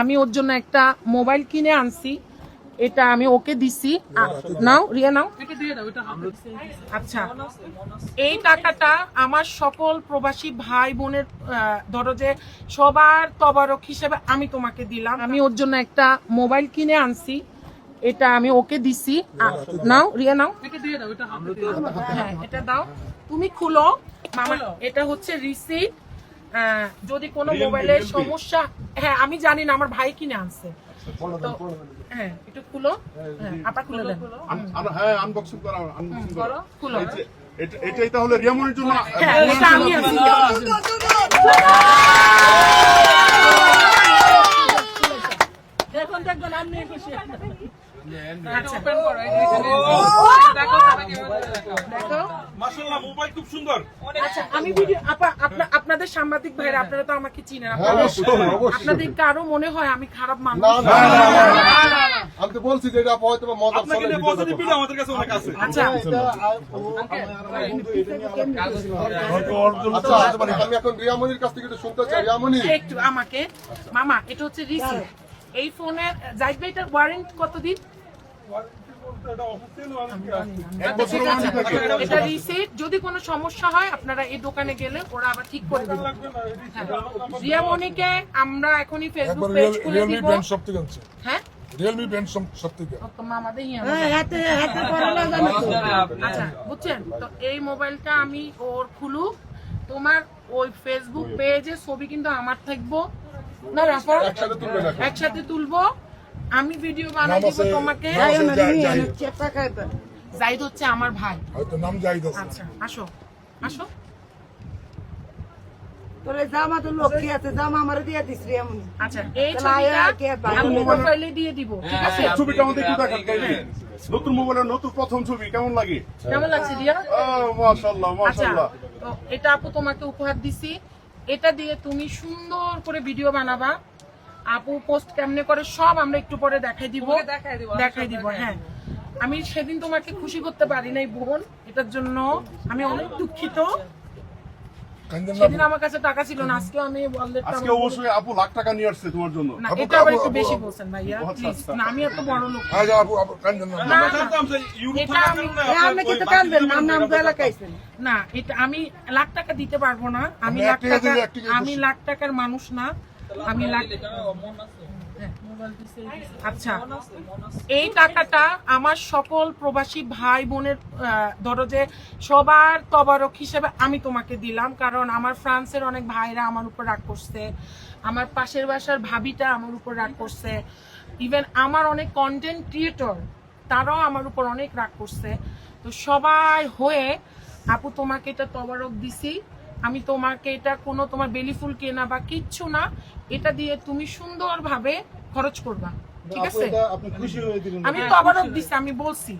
আমি ওর জন্য একটা মোবাইল কিনে আনছি। এটা আমি ওকে দিছি। নাও রিয়া নাও। আচ্ছা। এই টাকাটা আমার সকল প্রবাসী ভাই বোনের ধরো যে সবার তবারক হিসেবে আমি তোমাকে দিলাম। আমি ওর জন্য একটা মোবাইল কিনে আনছি। এটা আমি ওকে দিছি। নাও রিয়া নাও। হ্যাঁ এটা দাও। তুমি খুলো। মামা এটা হচ্ছে রিসিট যদি কোনো মোবাইলের সমস্যা হ্যাঁ আমি জানি না আমার ভাই কিনে আনছে। তো হ্যাঁ একটু খুলো। হ্যাঁ আপা খুলে দেন। আন- আন- হ্যাঁ আনবক্সিং করা আনবক্সিং করো। খুলো। এই যে, এটা- এটাই তাহলে রিয়ামনির জন্য হ্যাঁ এটা আমি এখন দেখবেন আপনি খুশি। আচ্ছা। দেখো। মাশাআল্লাহ মোবাইল খুব সুন্দর আচ্ছা আমি ভিডিও আপা আপনা আপনাদের সাংবাদিক ভাইরা আপনারা তো আমাকে চিনেন হ্যাঁ, আপনারা অবশ্যই, অবশ্যই। আপনাদের কারও মনে হয় আমি খারাপ মানুষ না, না, না, না, না, না। আমি তো বলছি যে এটা হয়তো বা মজার আপনাকে ছলে নিয়ে ভিডিওটা পজিটিভ ভিডিও আমাদের কাছে অনেক আছে আচ্ছা আচ্ছা আচ্ছা, আমি এখন রিয়ামনির কাছ থেকে একটু শুনতে চাই রিয়ামনি একটু আমাকে মামা এটা হচ্ছে রিসিট এই ফোনের জাইদ ভাইটার ওয়ারেন্টি কতদিন। ওয়ারেন্টি এটা রিসিট যদি কোনো সমস্যা হয় আপনারা এই দোকানে গেলে ওরা আবার ঠিক করে দেবে। হ্যাঁ। আমরা এখনই ফেসবুক পেজ খুলে দিব। হ্যাঁ? রিয়েলমি ব্র্যান্ড থেকে তো আচ্ছা বুঝছেন? তো এই মোবাইলটা আমি ওর খুলু তোমার ওই ফেসবুক পেজে ছবি কিন্তু আমার থাকব। না রাফা? একসাথে তুলবো। আমি ভিডিও বানাই দিব তোমাকে। জাইদ হচ্ছে আমার ভাই। হয়তো নাম আছে। আচ্ছা আসো। আসো। তোরে জামা তো আছে জামা আমারে দিয়ে দিস রে এমন। আচ্ছা এই ছবিটা আমি দিয়ে দিব ঠিক আছে? ছবিটা আমাদের একটু দেখান। নতুন মোবাইলের নতুন প্রথম ছবি কেমন লাগে? কেমন লাগছে রিয়া মাশাআল্লাহ আচ্ছা মাশাআল্লাহ। তো এটা আপু তোমাকে উপহার দিছি। এটা দিয়ে তুমি সুন্দর করে ভিডিও বানাবা। আপু পোস্ট কেমনে করে সব আমরা একটু পরে দেখাই দিব। দেখাই দিব হ্যাঁ। আমি সেদিন তোমাকে খুশি করতে পারি নাই বোন এটার জন্য আমি অনেক দুঃখিত। সেদিন আমার কাছে টাকা ছিল না আজকে আমি আজকে অবশ্যই আপু লাখ টাকা নিয়ে আসছে তোমার জন্য। না এটা আবার একটু বেশি বলছেন ভাইয়া আচ্ছা, প্লিজ আচ্ছা। না আমি এত বড় লোক। আজ আপু আপু কাঞ্জন না না, আমরা জানতাম যে ইউরোপ এটা আমি- আপনি কিন্তু কানবেন নাম নাম তো এলাকাইছেন না এটা আমি লাখ টাকা দিতে পারব না। লাখ টাকা আমি লাখ টাকার মানুষ না। আমি। আচ্ছা এই টাকাটা আমার সকল প্রবাসী ভাই বোনের ধরো যে সবার তবারক হিসেবে আমি তোমাকে দিলাম, কারণ আমার ফ্রান্সের অনেক ভাইরা আমার উপর রাগ করছে, আমার পাশের বাসার ভাবিটা আমার উপর রাগ করছে ইভেন আমার অনেক কন্টেন্ট ক্রিয়েটর তারাও আমার উপর অনেক রাগ করছে তো সবাই হয়ে আপু তোমাকে এটা তবারক দিছি আমি তোমাকে এটা কোনো তোমার বেলি ফুল কেনা বা কিচ্ছু না এটা দিয়ে তুমি সুন্দরভাবে খরচ করবা। ঠিক আছে? আমি তো আবারও হয়ে দিলেন। আমি তবারক দিছি আমি বলছি।